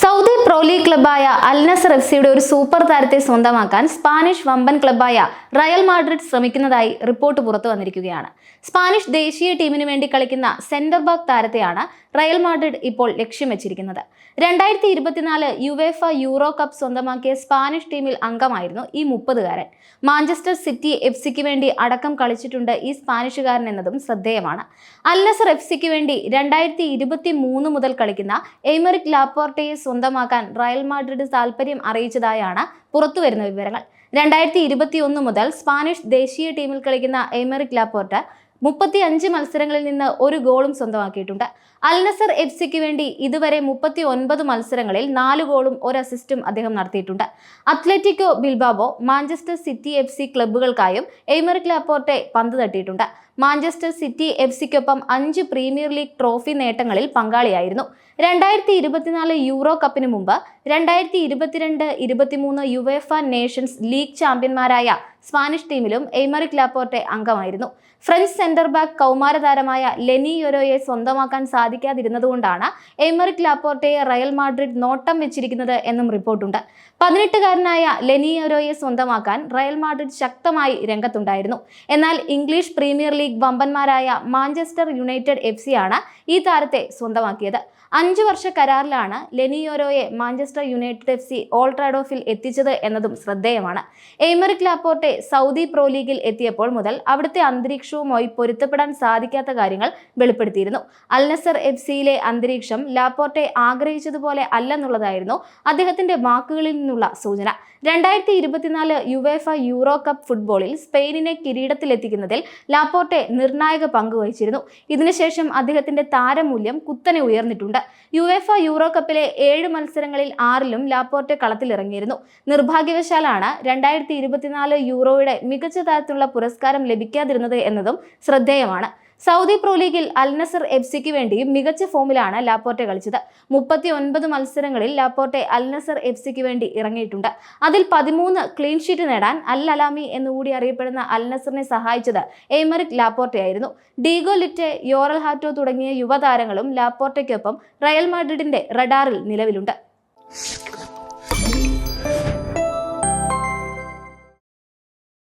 Saudi pro ക്ലബായ അൽ Nasar F സിയുടെ ഒരു സൂപ്പർ താരത്തെ സ്വന്തമാക്കാൻ സ്പാനിഷ് വമ്പൻ ക്ലബായ റയൽ മാഡ്രിഡ് ശ്രമിക്കുന്നതായി റിപ്പോർട്ട് പുറത്തു വന്നിരിക്കുകയാണ്. സ്പാനിഷ് ദേശീയ ടീമിന് വേണ്ടി കളിക്കുന്ന സെന്റർ ബാക്ക് താരത്തെയാണ് റയൽ മാഡ്രിഡ് ഇപ്പോൾ ലക്ഷ്യം വെച്ചിരിക്കുന്നത്. രണ്ടായിരത്തി ഇരുപത്തിനാല് യുവേഫ യൂറോ കപ്പ് സ്വന്തമാക്കിയ സ്പാനിഷ് ടീമിൽ അംഗമായിരുന്നു ഈ മുപ്പതുകാരൻ. മാഞ്ചസ്റ്റർ സിറ്റി എഫ് സിക്ക് വേണ്ടി അടക്കം കളിച്ചിട്ടുണ്ട് ഈ സ്പാനിഷുകാരൻ എന്നതും ശ്രദ്ധേയമാണ്. അൽ നസർ എഫ് സിക്ക് വേണ്ടി രണ്ടായിരത്തി ഇരുപത്തി മൂന്ന് മുതൽ കളിക്കുന്ന എയ്മറിക് ലാപ്പോർട്ടയെ സ്വന്തമാക്കാൻ റയൽ മാഡ്രിഡ് താല്പര്യം അറിയിച്ചതായാണ് പുറത്തുവരുന്ന വിവരങ്ങൾ. രണ്ടായിരത്തി ഇരുപത്തി ഒന്ന് മുതൽ സ്പാനിഷ് ദേശീയ ടീമിൽ കളിക്കുന്ന എമറിക് ലാപ്പോർട്ട മുപ്പത്തി അഞ്ച് മത്സരങ്ങളിൽ നിന്ന് ഒരു ഗോളും സ്വന്തമാക്കിയിട്ടുണ്ട്. അൽനസർ എഫ് സിക്ക് വേണ്ടി ഇതുവരെ മുപ്പത്തി ഒൻപത് മത്സരങ്ങളിൽ നാല് ഗോളും ഒരു അസിസ്റ്റും അദ്ദേഹം നടത്തിയിട്ടുണ്ട്. Atletico Bilbao Manchester City F C ക്ലബ്ബുകൾക്കായും Aymeric Laporte പന്ത് തട്ടിയിട്ടുണ്ട്. മാഞ്ചസ്റ്റർ സിറ്റി എഫ് സിക്കൊപ്പം അഞ്ച് പ്രീമിയർ ലീഗ് ട്രോഫി നേട്ടങ്ങളിൽ പങ്കാളിയായിരുന്നു. രണ്ടായിരത്തി ഇരുപത്തിനാല് യൂറോ കപ്പിന് മുമ്പ് രണ്ടായിരത്തി ഇരുപത്തിരണ്ട് ഇരുപത്തിമൂന്ന് യുവേഫ നേഷൻസ് ലീഗ് ചാമ്പ്യന്മാരായ സ്പാനിഷ് ടീമിലും എയ്മറിക് ലാപ്പോർട്ടെ അംഗമായിരുന്നു. ഫ്രഞ്ച് സെന്റർ ബാക്ക് കൗമാരതാരമായ ലെനി യൊരോയെ സ്വന്തമാക്കാൻ സാധിക്കാതിരുന്നതുകൊണ്ടാണ് എയ്മറിക് ലാപ്പോർട്ടയെ റയൽ മാഡ്രിഡ് നോട്ടം വെച്ചിരിക്കുന്നത് എന്നും റിപ്പോർട്ടുണ്ട്. പതിനെട്ടുകാരനായ ലെനി യൊരോയെ സ്വന്തമാക്കാൻ റയൽ മാഡ്രിഡ് ശക്തമായി രംഗത്തുണ്ടായിരുന്നു. എന്നാൽ ഇംഗ്ലീഷ് പ്രീമിയർ ലീഗ് വമ്പന്മാരായ മാഞ്ചസ്റ്റർ യുണൈറ്റഡ് എഫ് സിയാണ് ഈ താരത്തെ സ്വന്തമാക്കിയത്. അഞ്ചു വർഷ കരാറിലാണ് ലെനിയോരോയെ മാഞ്ചസ്റ്റർ യുണൈറ്റഡ് എഫ് സി ഓൾട്രാഡോഫിൽ എത്തിച്ചത് എന്നതും ശ്രദ്ധേയമാണ്. എയ്മറിക് ലാപ്പോർട്ടെ സൗദി പ്രോ ലീഗിൽ എത്തിയപ്പോൾ മുതൽ അവിടുത്തെ അന്തരീക്ഷവുമായി പൊരുത്തപ്പെടാൻ സാധിക്കാത്ത കാര്യങ്ങൾ വെളിപ്പെടുത്തിയിരുന്നു. അൽനസർ എഫ് സിയിലെ അന്തരീക്ഷം ലാപ്പോർട്ടെ ആഗ്രഹിച്ചതുപോലെ അല്ലെന്നുള്ളതായിരുന്നു അദ്ദേഹത്തിന്റെ വാക്കുകളിൽ നിന്നുള്ള സൂചന. രണ്ടായിരത്തി ഇരുപത്തിനാല് യുവേഫ യൂറോ കപ്പ് ഫുട്ബോളിൽ സ്പെയിനിനെ കിരീടത്തിലെത്തിക്കുന്നതിൽ ലാപ്പോർട്ടെ നിർണായക പങ്ക് വഹിച്ചിരുന്നു. ഇതിനുശേഷം അദ്ദേഹത്തിന്റെ താരമൂല്യം കുത്തനെ ഉയർന്നിട്ടുണ്ട്. യുവേഫ യൂറോ കപ്പിലെ ഏഴ് മത്സരങ്ങളിൽ ആറിലും ലാപ്പോർട്ടെ കളത്തിലിറങ്ങിയിരുന്നു. നിർഭാഗ്യവശാലാണ് രണ്ടായിരത്തി ഇരുപത്തിനാല് യൂറോയുടെ മികച്ച തരത്തിലുള്ള പുരസ്കാരം ലഭിക്കാതിരുന്നത് എന്നതും ശ്രദ്ധേയമാണ്. സൗദി പ്രോ ലീഗിൽ അൽനസർ എഫ് സിക്ക് വേണ്ടി മികച്ച ഫോമിലാണ് ലാപ്പോർട്ടെ കളിച്ചത്. മുപ്പത്തി ഒൻപത് മത്സരങ്ങളിൽ ലാപ്പോർട്ടെ അൽനസർ എഫ് സിക്ക് വേണ്ടി ഇറങ്ങിയിട്ടുണ്ട്. അതിൽ പതിമൂന്ന് ക്ലീൻ ഷീറ്റ് നേടാൻ അൽ അലാമി എന്നുകൂടി അറിയപ്പെടുന്ന അൽനസറിനെ സഹായിച്ചത് എയ്മറിക് ലാപ്പോർട്ടെ ആയിരുന്നു. ഡീഗോ ലിറ്റെ യോറൽ ഹാറ്റോ തുടങ്ങിയ യുവതാരങ്ങളും ലാപ്പോർട്ടയ്ക്കൊപ്പം റയൽ മാഡ്രിഡിന്റെ റഡാറിൽ നിലവിലുണ്ട്.